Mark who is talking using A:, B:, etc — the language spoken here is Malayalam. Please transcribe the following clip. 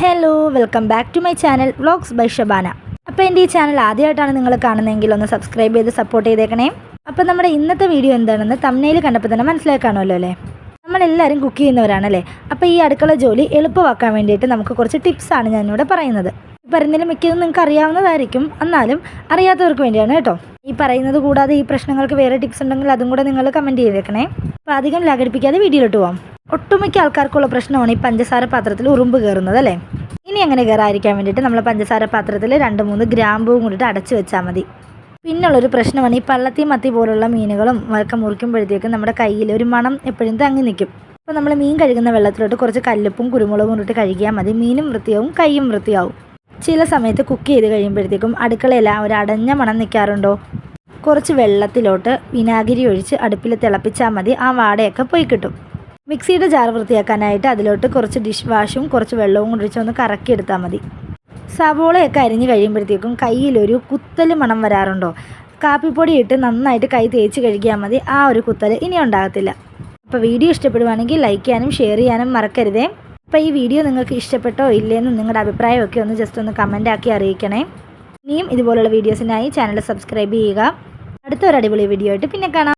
A: Hello welcome back to my channel vlogs by Shabana അപ്പോൾ എന്റെ ഈ ചാനൽ ആദ്യമായിട്ടാണ് നിങ്ങൾ കാണുന്നതെങ്കിൽ ഒന്ന് സബ്സ്ക്രൈബ് ചെയ്ത് സപ്പോർട്ട് ചെയ്തേക്കണേ. അപ്പോൾ നമ്മുടെ ഇന്നത്തെ വീഡിയോ എന്താണെന്ന് തമ്മനയിൽ കണ്ടപ്പോൾ തന്നെ മനസ്സിലായി കാണുമല്ലോ അല്ലേ? നമ്മളെല്ലാവരും കുക്ക് ചെയ്യുന്നവരാണല്ലേ അപ്പോൾ ഈ അടുക്കള ജോലി എളുപ്പമാക്കാൻ വേണ്ടിയിട്ട് നമുക്ക് കുറച്ച് ടിപ്സാണ് ഞാനിവിടെ പറയുന്നത്. ഈ മിക്കതും നിങ്ങൾക്ക് അറിയാവുന്നതായിരിക്കും. എന്നാലും അറിയാത്തവർക്ക് വേണ്ടിയാണ് കേട്ടോ. ഈ പറയുന്നത് കൂടാതെ ഈ പ്രശ്നങ്ങൾക്ക് വേറെ ടിപ്സ് ഉണ്ടെങ്കിൽ അതും കൂടെ നിങ്ങൾ കമന്റ് ചെയ്തേക്കണേ. അപ്പോൾ അധികം ലാഘടിപ്പിക്കാതെ വീഡിയോയിലോട്ട് പോവാം. ഒട്ടുമിക്ക ആൾക്കാർക്കുള്ള പ്രശ്നമാണ് ഈ പഞ്ചസാര പാത്രത്തിൽ ഉറുമ്പ് കയറുന്നത് അല്ലേ? ഇനി അങ്ങനെ കയറാതിരിക്കാൻ വേണ്ടിയിട്ട് നമ്മൾ പഞ്ചസാര പാത്രത്തിൽ രണ്ട് മൂന്ന് ഗ്രാമ്പൂവും കൂടിയിട്ട് അടച്ചു വെച്ചാൽ മതി. പിന്നുള്ളൊരു പ്രശ്നമാണ് ഈ പള്ളത്തി മത്തി പോലുള്ള മീനുകളും ഒക്കെ മുറിക്കുമ്പോഴത്തേക്കും നമ്മുടെ കയ്യിൽ ഒരു മണം എപ്പോഴും തങ്ങി നിൽക്കും. അപ്പോൾ നമ്മൾ മീൻ കഴുകുന്ന വെള്ളത്തിലോട്ട് കുറച്ച് കല്ലുപ്പും കുരുമുളകും കൊണ്ടിട്ട് കഴുകിയാൽ മതി. മീനും വൃത്തിയാവും കൈയും വൃത്തിയാവും. ചില സമയത്ത് കുക്ക് ചെയ്ത് കഴിയുമ്പോഴത്തേക്കും അടുക്കളയിൽ ഒരു അടഞ്ഞ മണം നിൽക്കാറുണ്ടോ? കുറച്ച് വെള്ളത്തിലോട്ട് വിനാഗിരി ഒഴിച്ച് അടുപ്പിൽ തിളപ്പിച്ചാൽ മതി. ആ വാടയൊക്കെ പോയി കിട്ടും. മിക്സിയുടെ ജാർ വൃത്തിയാക്കാനായിട്ട് അതിലോട്ട് കുറച്ച് ഡിഷ് വാഷും കുറച്ച് വെള്ളവും കൊണ്ടിച്ച് ഒന്ന് കറക്കിയെടുത്താൽ മതി. സവോളയൊക്കെ അരിഞ്ഞ് കഴിയുമ്പോഴത്തേക്കും കയ്യിലൊരു കുത്തൽ മണം വരാറുണ്ടോ? കാപ്പിപ്പൊടി ഇട്ട് നന്നായിട്ട് കൈ തേച്ച് കഴുകിയാൽ മതി. ആ ഒരു കുത്തൽ ഇനി ഉണ്ടാകത്തില്ല. അപ്പോൾ വീഡിയോ ഇഷ്ടപ്പെടുവാണെങ്കിൽ ലൈക്ക് ചെയ്യാനും ഷെയർ ചെയ്യാനും മറക്കരുതേ. അപ്പോൾ ഈ വീഡിയോ നിങ്ങൾക്ക് ഇഷ്ടപ്പെട്ടോ ഇല്ലേന്നും നിങ്ങളുടെ അഭിപ്രായമൊക്കെ ഒന്ന് ജസ്റ്റ് ഒന്ന് കമന്റ് ആക്കി അറിയിക്കണേ. ഇനിയും ഇതുപോലുള്ള വീഡിയോസിനായി ചാനൽ സബ്സ്ക്രൈബ് ചെയ്യുക. അടുത്ത ഒരു അടിപൊളി വീഡിയോ ആയിട്ട് പിന്നെ കാണാം.